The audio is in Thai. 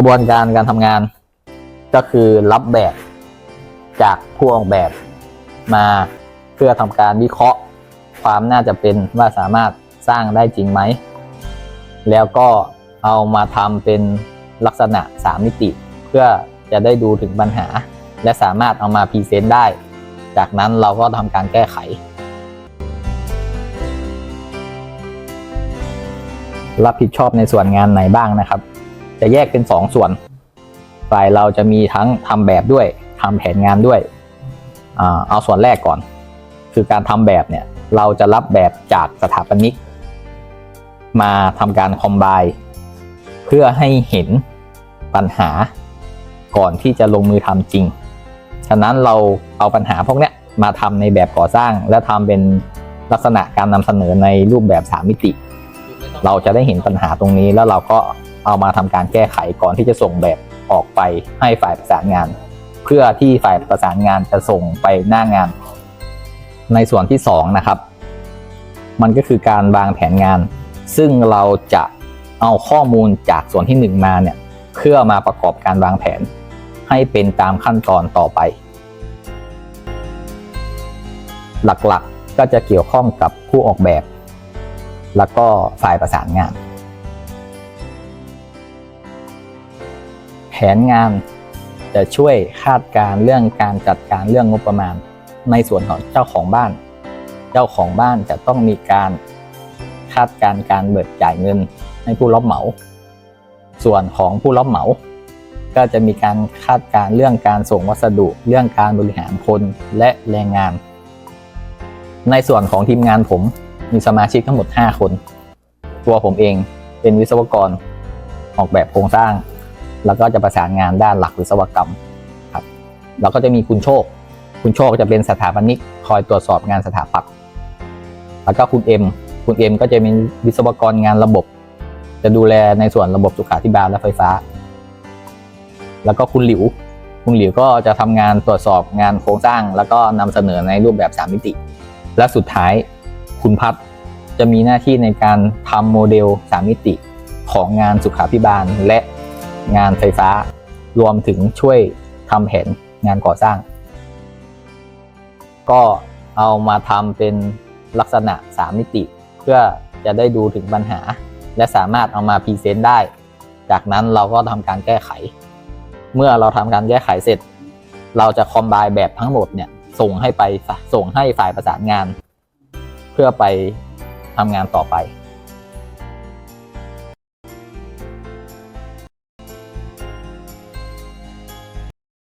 กระบวนการการทำงาน ก็คือรับแบบจากผู้ออกแบบมาเพื่อทำการวิเคราะห์ความน่าจะเป็นว่าสามารถสร้างได้จริงไหม แล้วก็เอามาทำเป็นลักษณะ 3 มิติ เพื่อจะได้ดูถึงปัญหา และสามารถเอามาพรีเซนต์ได้ จากนั้นเราก็ทำการแก้ไขรับผิดชอบในส่วนงานไหนบ้างนะครับ จะแยกเป็น 2 ส่วน ฝ่ายเราจะมีทั้งทำแบบด้วยทำแผนงานด้วยอเอาส่วนแรกก่อน คือการทำแบบเนี่ยเราจะรับแบบจากสถาปนิก มาทำการคอมไบเพื่อให้เห็นปัญหาก่อนที่จะลงมือทำจริง ฉะนั้นเราเอาปัญหาพวกเนี้ยมาทำในแบบก่อสร้าง และทำเป็นลักษณะการนำเสนอในรูปแบบ3มิติ เราจะได้เห็นปัญหาตรงนี้แล้วเราก็ เอามาทำการแก้ไขก่อนที่จะส่งแบบออกไปให้ฝ่ายประสานงาน เพื่อที่ฝ่ายประสานงานจะส่งไปหน้างาน ในส่วนที่2นะครับ มันก็คือการวางแผนงาน ซึ่งเราจะเอาข้อมูลจากส่วนที่ 1 มาเนี่ยเพื่อมาประกอบการวางแผน ให้เป็นตามขั้นตอนต่อไป หลักๆก็จะเกี่ยวข้องกับผู้ออกแบบ แล้วก็ฝ่ายประสานงาน ผนงานจะช่วยคาดการ์เรื่องการจัดการเรื่องงบประมาณ ในส่วนของเจ้าของบ้าน เจ้าของบ้านจะต้องมีการคาดการ์การเบิกจ่ายเงินให้ผู้รับเหมา ส่วนของผู้รับเหมา ก็จะมีการคาดการ์เรื่องการส่งวัสดุ เรื่องการบริหารคนและแรงงาน ในส่วนของทีมงานผมมีสมาชิกทั้งหมด 5 คน ตัวผมเองเป็นวิศวกรออกแบบโครงสร้าง แล้วก็จะประสานงานด้านหลักวิศวกรรมครับแล้วก็จะมีคุณโชค คุณโชคจะเป็นสถาปนิกคอยตรวจสอบงานสถาปัตย์แล้วก็คุณเอ็มคุณเอ็มก็จะเป็นวิศวกรงานระบบ จะดูแลในส่วนระบบสุขาธิบาลและไฟฟ้า แล้วก็คุณหลิว คุณหลิวก็จะทำงานตรวจสอบงานโครงสร้าง แล้วก็นำเสนอในรูปแบบ3มิติ และสุดท้ายคุณพัฒน์จะมีหน้าที่ในการทำโมเดล3มิติของงานสุขาภิบาลและ งานไฟฟ้า รวมถึงช่วยทำแผนงานก่อสร้าง ก็เอามาทำเป็นลักษณะ 3 มิติ เพื่อจะได้ดูถึงปัญหา และสามารถเอามาพรีเซนต์ได้ จากนั้นเราก็ทำการแก้ไข เมื่อเราทำการแก้ไขเสร็จ เราจะคอมไบแบบทั้งหมดเนี่ยส่งให้ไปส่งให้ฝ่ายประสานงาน เพื่อไปทำงานต่อไป